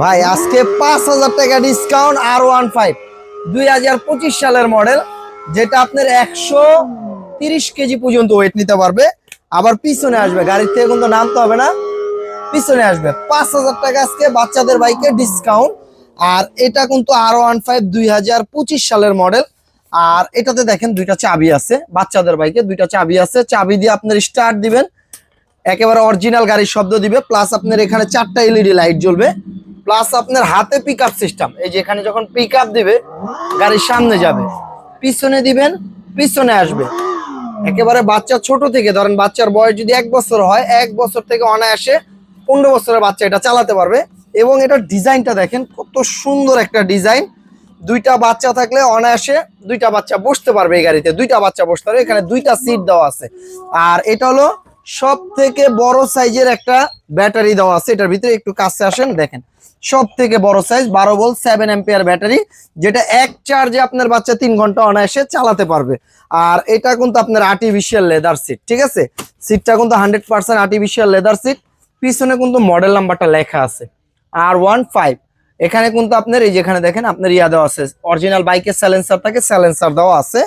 ভাই, আজকে পাঁচ হাজার টাকা ডিসকাউন্ট আর ওয়ান ফাইভ দুই হাজার পঁচিশ সালের মডেল যেটা আপনার একশো তিরিশ কেজি পর্যন্ত ওয়েট নিতে পারবে। আবার পিছনে আসবে, গাড়ির থেকে কিন্তু নামতে হবে না। পিছনে আসবে, পাঁচ হাজার টাকা আজকে বাচ্চাদের বাইকে ডিসকাউন্ট আর এটা কিন্তু আর ওয়ান ফাইভ দুই হাজার পঁচিশ সালের মডেল আর এটাতে দেখেন দুইটা চাবি আছে, বাচ্চাদের বাইকে দুইটা চাবি আছে। চাবি দিয়ে আপনার স্টার্ট দিবেন। একেবারে অরিজিনাল গাড়ির শব্দ দিবে প্লাস আপনার এখানে চারটা এলইডি লাইট জ্বলবে। প্লাস আপনার হাতে পিক সিস্টেম এই যে এখানে যখন পিক দিবে, গাড়ির সামনে যাবে। পিছনে দিবেন, পিছনে আসবে। একেবারে বাচ্চা ছোট থেকে, ধরেন বাচ্চার বয়স যদি এক বছর হয়, এক বছর থেকে অনায়াসে পনেরো বছরের বাচ্চা এটা চালাতে পারবে। এবং এটার ডিজাইনটা দেখেন, কত সুন্দর একটা ডিজাইন। দুইটা বাচ্চা থাকলে অনায়াসে দুইটা বাচ্চা বসতে পারবে এই গাড়িতে। দুইটা বাচ্চা বসতে পারবে। এখানে দুইটা সিট দেওয়া আছে। আর এটা হলো সব থেকে বড় সাইজের একটা ব্যাটারি দেওয়া আছে। এটার ভিতরে একটু কাছে আসেন, দেখেন। সব থেকে বড় সাইজ, বারো বল সেভেন এম্পিয়ার ব্যাটারি, যেটা এক চার্জে আপনার বাচ্চা তিন ঘণ্টা অনায়াসে চালাতে পারবে। আর এটা কিন্তু আপনার আর্টিফিশিয়াল লেদার সিট ঠিক আছে? সিটটা কিন্তু hundred percent artificial leather seat পিছনে কিন্তু মডেল নাম্বারটা লেখা আছে। আর ওয়ান ফাইভ এখানে কিন্তু আপনার, এই যেখানে দেখেন, আপনার ইয়া দেওয়া আছে। অরিজিনাল বাইকের স্যালেন্সার থাকে স্যালেন্সার দেওয়া আছে।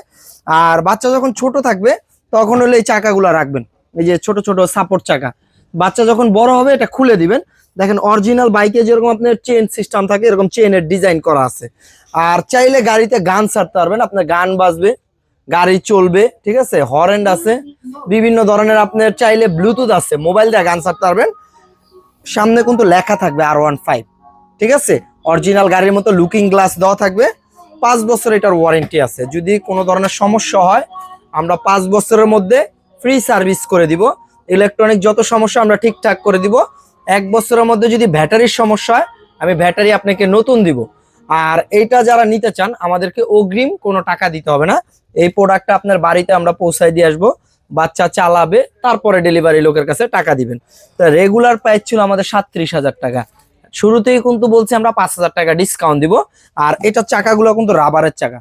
আর বাচ্চা যখন ছোট থাকবে, তখন হলে এই চাকাগুলো রাখবেন। এই যে ছোট ছোট সাপোর্ট চাকা। বাচ্চা যখন বড় হবে, এটা খুলে দিবেন। দেখেন অরিজিনাল বাইকে যেরকম আপনার চেন সিস্টেম থাকে, এরকম চেনের ডিজাইন করা আছে। আর চাইলে গাড়িতে গান ছাড়তে পারবেন, আপনার গান বাজবে, গাড়ি চলবে, ঠিক আছে? হরেন্ড আছে, বিভিন্ন ধরনের আপনার চাইলে ব্লুটুথ আছে মোবাইল দিয়ে গান ছাড়তে পারবেন। সামনে কিন্তু লেখা থাকবে আর ওয়ান ফাইভ ঠিক আছে? অরিজিনাল গাড়ির মতো লুকিং গ্লাস দেওয়া থাকবে। পাঁচ বছর এটার ওয়ারেন্টি আছে। যদি কোনো ধরনের সমস্যা হয়, আমরা পাঁচ বছরের মধ্যে ফ্রি সার্ভিস করে দিব। ইলেকট্রনিক যত সমস্যা আমরা ঠিকঠাক করে দিব। এক বছরের মধ্যে যদি ব্যাটারির সমস্যা হয়, আমি ব্যাটারি আপনাকে নতুন দিব। আর এইটা যারা নিতে চান, আমাদেরকে অগ্রিম কোনো টাকা দিতে হবে না। এই প্রোডাক্টটা আপনার বাড়িতে আমরা পৌঁছায় দিয়ে আসব। বাচ্চা চালাবে, তারপরে ডেলিভারি লোকের কাছে টাকা দিবেন। তো রেগুলার প্রাইস ছিল আমাদের সাতত্রিশ হাজার টাকা। শুরুতেই কিন্তু বলছি আমরা পাঁচ হাজার টাকা ডিসকাউন্ট দিব। আর এটা চাকাগুলো কিন্তু রাবারের চাকা।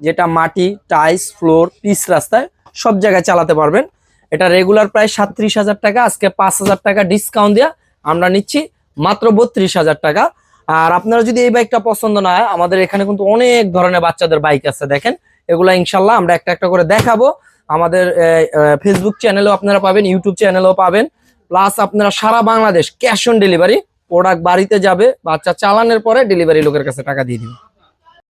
যেটা মাটি টাইস ফ্লোর পিস রাস্তায় সব জায়গায় চালাতে পারবেন। এটা রেগুলার প্রায় সাতত্রিশ হাজার টাকা, আজকে পাঁচ হাজার টাকা ডিসকাউন্ট দেওয়া আমরা নিচ্ছি মাত্র বত্রিশ হাজার টাকা। আর আপনারা যদি এই বাইকটা পছন্দ না হয়, আমাদের এখানে কিন্তু অনেক ধরনের বাচ্চাদের বাইক আছে দেখেন। এগুলা ইনশাল্লাহ আমরা একটা একটা করে দেখাবো। আমাদের ফেসবুক চ্যানেলেও আপনারা পাবেন ইউটিউব চ্যানেলেও পাবেন। প্লাস আপনারা সারা Bangladesh cash on delivery product বাড়িতে যাবে, বাচ্চা চালানোর পরে ডেলিভারি লোকের কাছে টাকা দিয়ে দিবে